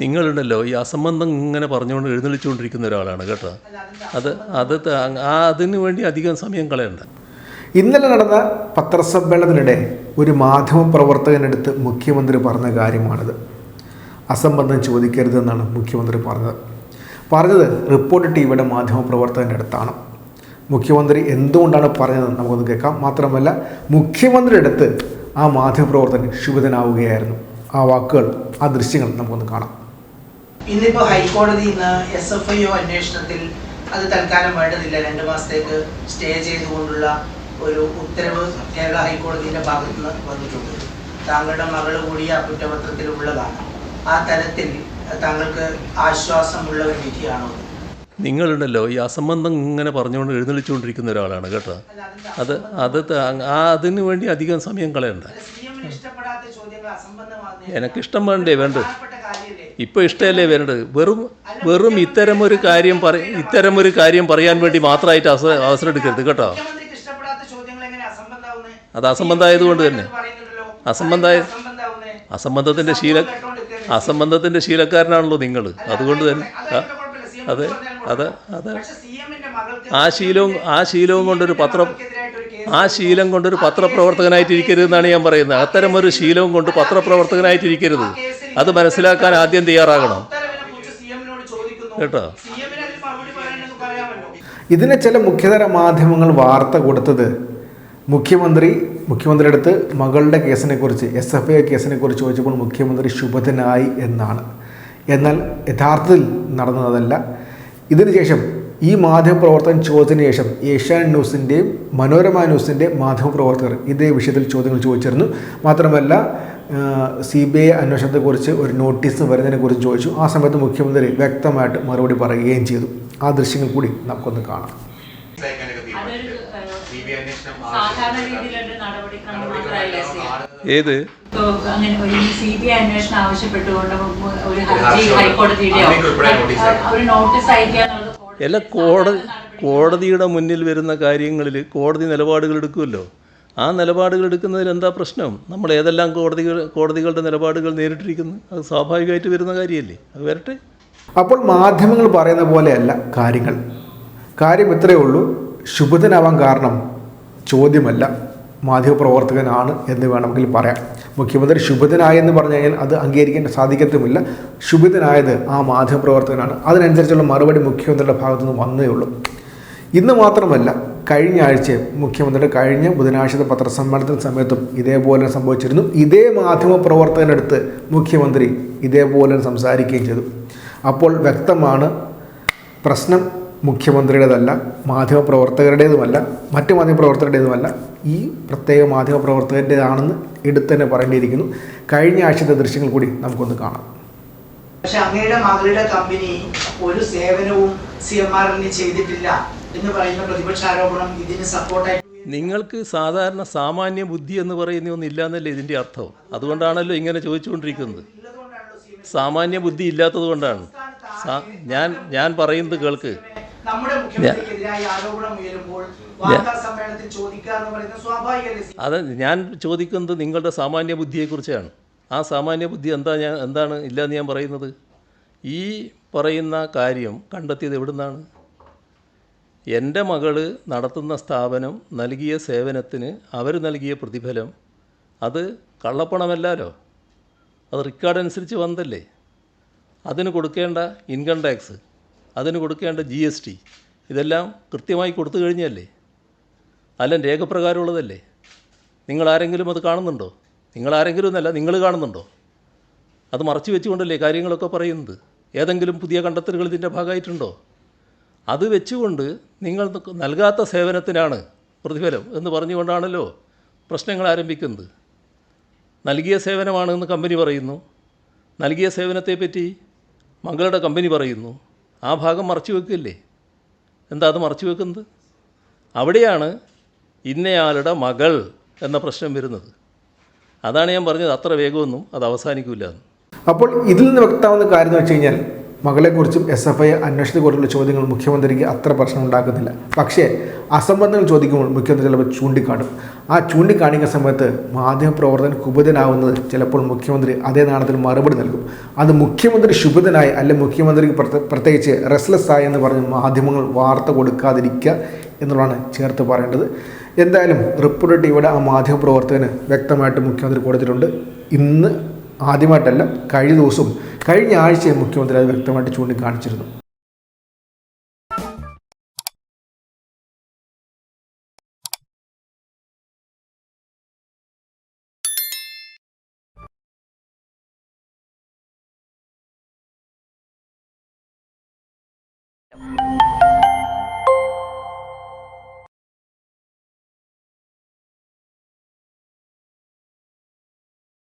നിങ്ങളുണ്ടല്ലോ ഈ അസംബന്ധം ഇങ്ങനെ പറഞ്ഞുകൊണ്ട് എഴുന്നള്ളിച്ചുകൊണ്ടിരിക്കുന്ന ഒരാളാണ് കേട്ടോ. അത് അത് അതിന് വേണ്ടി അധികം സമയം കളയണ്ട. ഇന്നലെ നടന്ന പത്രസമ്മേളനത്തിനിടെ ഒരു മാധ്യമപ്രവർത്തകനടുത്ത് മുഖ്യമന്ത്രി പറഞ്ഞ കാര്യമാണിത്. അസംബന്ധം ചോദിക്കരുതെന്നാണ് മുഖ്യമന്ത്രി പറഞ്ഞത്. പറഞ്ഞത് റിപ്പോർട്ട് ടി വിയുടെ മാധ്യമപ്രവർത്തകന്റെ അടുത്താണ്. മുഖ്യമന്ത്രി എന്തുകൊണ്ടാണ് പറഞ്ഞത് നമുക്കൊന്ന് കേൾക്കാം. മാത്രമല്ല മുഖ്യമന്ത്രിയുടെ അടുത്ത് ആ മാധ്യമപ്രവർത്തകൻ ക്ഷുഭിതനാവുകയായിരുന്നു. ആ വാക്കുകൾ ആ ദൃശ്യങ്ങൾ നമുക്കൊന്ന് കാണാം. ഇന്നിപ്പോ ഹൈക്കോടതി ഇന്ന് എസ് എഫ് ഐ ഒ അന്വേഷണത്തിൽ അത് തൽക്കാലം വേണ്ടതില്ല. രണ്ട് മാസത്തേക്ക് സ്റ്റേ ചെയ്തുകൊണ്ടുള്ള ഒരു ഉത്തരവ് കേരള ഹൈക്കോടതിയുടെ ഭാഗത്ത് നിന്ന് വന്നിട്ടുണ്ട്. താങ്കളുടെ മകൾ കൂടി ആ കുറ്റപത്രത്തിൽ ഉള്ളതാണ് ആ തരത്തിൽ താങ്കൾക്ക് ആശ്വാസമുള്ള ഒരു വിധിയാണോ? നിങ്ങളുണ്ടല്ലോ ഈ അസംബന്ധം ഇങ്ങനെ പറഞ്ഞുകൊണ്ട് എഴുന്നള്ളിച്ചുകൊണ്ടിരിക്കുന്ന ഒരാളാണ് കേട്ടോ. അത് അത് ആ അതിനു വേണ്ടി അധികം സമയം കളയണ്ട. എനിക്കിഷ്ടം വേണ്ടേ വേണ്ട. ഇപ്പോൾ ഇഷ്ടമല്ലേ വരേണ്ടത് വെറും വെറും ഇത്തരമൊരു കാര്യം പറ ഇത്തരമൊരു കാര്യം പറയാൻ വേണ്ടി മാത്രമായിട്ട് അവസരം എടുക്കരുത് കേട്ടോ. അത് അസംബന്ധമായതുകൊണ്ട് തന്നെ. അസംബന്ധമായ അസംബന്ധത്തിന്റെ ശീല അസംബന്ധത്തിന്റെ ശീലക്കാരനാണല്ലോ നിങ്ങൾ അതുകൊണ്ട് തന്നെ അതെ അതെ അതെ. ആ ശീലവും ആ ശീലവും കൊണ്ടൊരു പത്രം ആ ശീലം കൊണ്ട് കൊണ്ടൊരു പത്രപ്രവർത്തകനായിട്ടിരിക്കരുതെന്നാണ് ഞാൻ പറയുന്നത്. അത്തരം ഒരു ശീലവും കൊണ്ട് പത്രപ്രവർത്തകനായിട്ടിരിക്കരുത് അത് മനസ്സിലാക്കാൻ ആദ്യം തയ്യാറാകണം. കേട്ടോ? ഇതിന് ചില മുഖ്യതര മാധ്യമങ്ങൾ വാർത്ത കൊടുത്തത് മുഖ്യമന്ത്രി മുഖ്യമന്ത്രിയുടെ അടുത്ത് മകളുടെ കേസിനെക്കുറിച്ച് എസ് എഫ് ഐ കേസിനെ കുറിച്ച് ചോദിച്ചപ്പോൾ മുഖ്യമന്ത്രി ശുഭത്തിനായി എന്നാണ്. എന്നാൽ യഥാർത്ഥത്തിൽ നടന്നതല്ല. ഇതിനുശേഷം ഈ മാധ്യമപ്രവർത്തകൻ ചോദിച്ചതിന് ശേഷം ഏഷ്യാനെറ്റ് ന്യൂസിന്റെയും മനോരമ ന്യൂസിന്റെ മാധ്യമപ്രവർത്തകർ ഇതേ വിഷയത്തിൽ ചോദ്യങ്ങൾ ചോദിച്ചിരുന്നു. മാത്രമല്ല സി ബി ഐ അന്വേഷണത്തെക്കുറിച്ച് ഒരു നോട്ടീസ് വരുന്നതിനെക്കുറിച്ച് ചോദിച്ചു. ആ സമയത്ത് മുഖ്യമന്ത്രി വ്യക്തമായിട്ട് മറുപടി പറയുകയും ചെയ്തു. ആ ദൃശ്യങ്ങൾ കൂടി നമുക്കൊന്ന് കാണാം. ഏത്? അങ്ങനെ ഒരു സി ബി ഐ അന്വേഷണം ആവശ്യപ്പെട്ടുകൊണ്ട് ഒരു ഹർജി അയക്കും. ഒരു നോട്ടീസ് അയക്കുക എല്ലാ കോടതി കോടതിയുടെ മുന്നിൽ വരുന്ന കാര്യങ്ങളിൽ കോടതി നിലപാടുകൾ എടുക്കുമല്ലോ. ആ നിലപാടുകൾ എടുക്കുന്നതിൽ എന്താ പ്രശ്നം? നമ്മൾ ഏതെല്ലാം കോടതികൾ കോടതികളുടെ നിലപാടുകൾ നേരിട്ടിരിക്കുന്നു? അത് സ്വാഭാവികമായിട്ട് വരുന്ന കാര്യമല്ലേ? അത് വരട്ടെ. അപ്പോൾ മാധ്യമങ്ങൾ പറയുന്ന പോലെയല്ല കാര്യങ്ങൾ. കാര്യം ഇത്രയേ ഉള്ളൂ. ശുഭതനാവാൻ കാരണം ചോദ്യമല്ല. മാധ്യമപ്രവർത്തകനാണ് എന്ന് വേണമെങ്കിൽ പറയാം. മുഖ്യമന്ത്രി ശുഭിതനായെന്ന് പറഞ്ഞു കഴിഞ്ഞാൽ അത് അംഗീകരിക്കാൻ സാധിക്കത്തുമില്ല. ശുഭിതനായത് ആ മാധ്യമപ്രവർത്തകനാണ്. അതിനനുസരിച്ചുള്ള മറുപടി മുഖ്യമന്ത്രിയുടെ ഭാഗത്തു നിന്ന് വന്നേ ഉള്ളൂ. ഇന്ന് മാത്രമല്ല കഴിഞ്ഞ ആഴ്ച മുഖ്യമന്ത്രിയുടെ കഴിഞ്ഞ ബുധനാഴ്ചത്തെ പത്രസമ്മേളനത്തിന് സമയത്തും ഇതേപോലെ സംഭവിച്ചിരുന്നു. ഇതേ മാധ്യമപ്രവർത്തകന്റെ അടുത്ത് മുഖ്യമന്ത്രി ഇതേപോലെ സംസാരിക്കുകയും ചെയ്തു. അപ്പോൾ വ്യക്തമാണ് പ്രശ്നം മുഖ്യമന്ത്രിയുടേതല്ല മാധ്യമപ്രവർത്തകരുടേതുമല്ല മറ്റ് മാധ്യമപ്രവർത്തകരുടേതുമല്ല ഈ പ്രത്യേക മാധ്യമപ്രവർത്തകന്റേതാണെന്ന് എടുത്തു തന്നെ പറയേണ്ടിയിരിക്കുന്നു. കഴിഞ്ഞ ആഴ്ചത്തെ ദൃശ്യങ്ങൾ കൂടി നമുക്കൊന്ന് കാണാം. പക്ഷെ അങ്ങയുടെ മകളുടെ കമ്പനി ഒരു സേവനവും സി എം ആർ ചെയ്തിട്ടില്ല എന്ന് പറയുന്ന പ്രതിപക്ഷ ആരോപണം ഇതിന് സപ്പോർട്ടായി നിങ്ങൾക്ക് സാധാരണ സാമാന്യ ബുദ്ധി എന്ന് പറയുന്ന ഒന്നില്ല എന്നല്ലേ ഇതിന്റെ അർത്ഥം? അതുകൊണ്ടാണല്ലോ ഇങ്ങനെ ചോദിച്ചുകൊണ്ടിരിക്കുന്നത്. സാമാന്യ ബുദ്ധി ഇല്ലാത്തത് കൊണ്ടാണ്. ഞാൻ ഞാൻ പറയുന്നത് കേൾക്ക്. അത് ഞാൻ ചോദിക്കുന്നത് നിങ്ങളുടെ സാമാന്യ ബുദ്ധിയെക്കുറിച്ചാണ്. ആ സാമാന്യ ബുദ്ധി എന്താ ഞാൻ എന്താണ് ഇല്ലയെന്ന് ഞാൻ പറയുന്നത്? ഈ പറയുന്ന കാര്യം കണ്ടെത്തിയത് എവിടുന്നാണ്? എന്റെ മകൾ നടത്തുന്ന സ്ഥാപനം നൽകിയ സേവനത്തിന് അവർ നൽകിയ പ്രതിഫലം അത് കള്ളപ്പണമല്ലോ അത് റെക്കോർഡ് അനുസരിച്ച് വന്നതല്ലേ? അതിന് കൊടുക്കേണ്ട ഇൻകം ടാക്സ് അതിന് കൊടുക്കേണ്ട ജി എസ് ടി ഇതെല്ലാം കൃത്യമായി കൊടുത്തു കഴിഞ്ഞല്ലേ? അല്ല രേഖപ്രകാരമുള്ളതല്ലേ? നിങ്ങളാരെങ്കിലും അത് കാണുന്നുണ്ടോ? നിങ്ങളാരെങ്കിലും എന്നല്ല നിങ്ങൾ കാണുന്നുണ്ടോ? അത് മറച്ചു വെച്ചുകൊണ്ടല്ലേ കാര്യങ്ങളൊക്കെ പറയുന്നത്? ഏതെങ്കിലും പുതിയ കണ്ടെത്തലുകൾ ഇതിന്റെ ഭാഗമായിട്ടുണ്ടോ? അത് വെച്ചുകൊണ്ട് നിങ്ങൾ നൽകാത്ത സേവനത്തിനാണ് പ്രതിഫലം എന്ന് പറഞ്ഞുകൊണ്ടാണല്ലോ പ്രശ്നങ്ങൾ ആരംഭിക്കുന്നത്. നൽകിയ സേവനമാണെന്ന് കമ്പനി പറയുന്നു. നൽകിയ സേവനത്തെപ്പറ്റി മകളുടെ കമ്പനി പറയുന്നു. ആ ഭാഗം മറച്ചു വെക്കില്ലേ? എന്താ അത് മറച്ചു വെക്കുന്നത്? അവിടെയാണ് ഇന്നയാളുടെ മകൾ എന്ന പ്രശ്നം വരുന്നത്. അതാണ് ഞാൻ പറഞ്ഞത്. അത്ര വേഗമൊന്നും അത് അവസാനിക്കില്ല അപ്പോൾ ഇതിൽ നിന്ന് വ്യക്തമാവുന്ന കാര്യം എന്ന് വെച്ച് കഴിഞ്ഞാൽ മകളെക്കുറിച്ചും എസ് എഫ് ഐ അന്വേഷണത്തെക്കുറിച്ചുള്ള ചോദ്യങ്ങൾ മുഖ്യമന്ത്രിക്ക് അത്ര പ്രശ്നം ഉണ്ടാക്കുന്നില്ല പക്ഷേ അസംബന്ധങ്ങൾ ചോദിക്കുമ്പോൾ മുഖ്യമന്ത്രി ചിലപ്പോൾ ചൂണ്ടിക്കാട്ടും. ആ ചൂണ്ടിക്കാണിക്കുന്ന സമയത്ത് മാധ്യമപ്രവർത്തകൻ കുപിതനാവുന്നത് ചിലപ്പോൾ മുഖ്യമന്ത്രി അതേ നാണത്തിൽ മറുപടി നൽകും. അത് മുഖ്യമന്ത്രി ശുഭിതനായി അല്ലെ മുഖ്യമന്ത്രിക്ക് പ്രത്യേക- പ്രത്യേകിച്ച് റെസ്ലെസ് ആയി എന്ന് പറഞ്ഞ് മാധ്യമങ്ങൾ വാർത്ത കൊടുക്കാതിരിക്കുക എന്നുള്ളതാണ് ചേർത്ത് പറയേണ്ടത്. എന്തായാലും റിപ്പോർട്ട് ഇവിടെ ആ മാധ്യമപ്രവർത്തകന് വ്യക്തമായിട്ട് മുഖ്യമന്ത്രി കൊടുത്തിട്ടുണ്ട്. ഇന്ന് ആദ്യമായിട്ടല്ല കഴിഞ്ഞ ദിവസവും കഴിഞ്ഞ ആഴ്ചയെ മുഖ്യമന്ത്രി അത് വ്യക്തമായിട്ട് ചൂണ്ടിക്കാണിച്ചിരുന്നു.